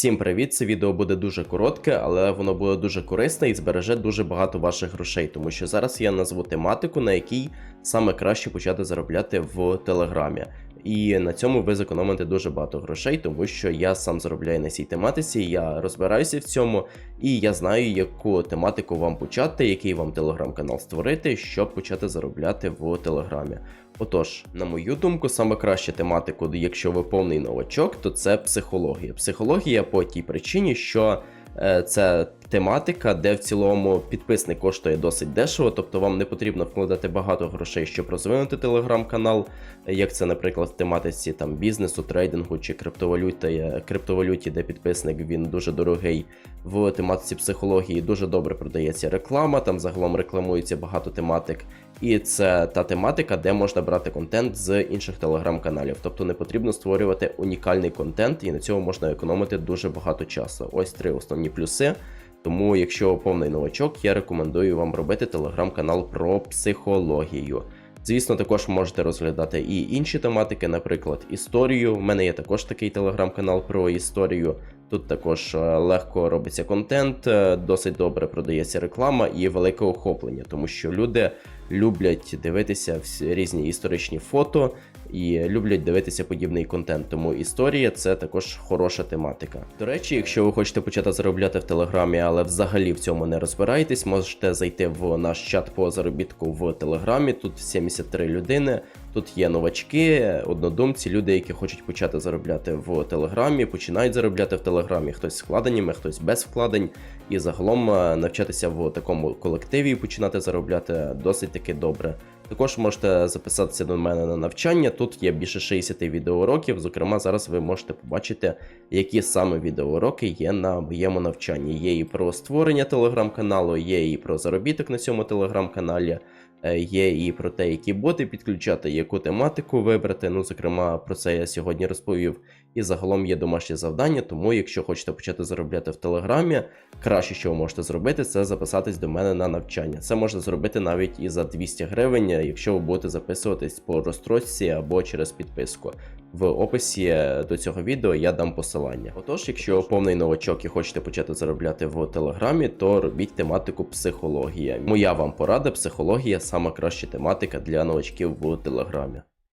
Всім привіт! Це відео буде дуже коротке, але воно буде дуже корисне і збереже дуже багато ваших грошей, тому що зараз я назву тематику, на якій саме краще почати заробляти в Телеграмі. І на цьому ви зекономите дуже багато грошей, тому що я сам заробляю на цій тематиці, я розбираюся в цьому, і я знаю, яку тематику вам почати, який вам телеграм-канал створити, щоб почати заробляти в Телеграмі. Отож, на мою думку, саме краща тематику, якщо ви повний новачок, то це психологія. Психологія по тій причині, що е, це тематика, де в цілому підписник коштує досить дешево, тобто вам не потрібно вкладати багато грошей, щоб розвинути телеграм-канал, як це, наприклад, в тематиці там бізнесу, трейдингу чи криптовалюти, криптовалюті, де підписник він дуже дорогий. В тематиці психології дуже добре продається реклама, там загалом рекламується багато тематик. І це та тематика, де можна брати контент з інших телеграм-каналів. Тобто не потрібно створювати унікальний контент, і на цьому можна економити дуже багато часу. Ось три основні плюси. Тому, якщо повний новачок, я рекомендую вам робити телеграм-канал про психологію. Звісно, також можете розглядати і інші тематики, наприклад, історію. У мене є також такий телеграм-канал про історію. Тут також е, легко робиться контент, е, досить добре продається реклама і велике охоплення, тому що люди люблять дивитися різні історичні фото і люблять дивитися подібний контент. Тому історія це також хороша тематика. До речі, якщо ви хочете почати заробляти в Телеграмі, але взагалі в цьому не розбираєтесь, можете зайти в наш чат по заробітку в Телеграмі. Тут 73 людини. Тут є новачки, однодумці, люди, які хочуть почати заробляти в Телеграмі, починають заробляти в Телеграмі, хтось з вкладеннями, хтось без вкладень, і загалом е, навчатися в такому колективі і починати заробляти досить таки добре. Також можете записатися до мене на навчання. Тут є більше 60 відеоуроків. Зокрема, зараз ви можете побачити, які саме відеоуроки є на моєму навчанні. Є і про створення телеграм-каналу, є і про заробіток на цьому телеграм-каналі. Е, Є і про те, які боти підключати, яку тематику вибрати. Ну, зокрема, про це я сьогодні розповів. І загалом є домашні завдання. Тому, якщо хочете почати заробляти в Телеграмі, краще, що ви можете зробити, це записатись до мене на навчання. Це можна зробити навіть і за 200 гривень, якщо ви будете записуватись по розстрочці або через підписку. В описі до цього відео я дам посилання. Отож, якщо повний новачок і хочете почати заробляти в Телеграмі, то робіть тематику психологія. Моя вам порада, психологія сама краща тематика для новачків в Телеграмі.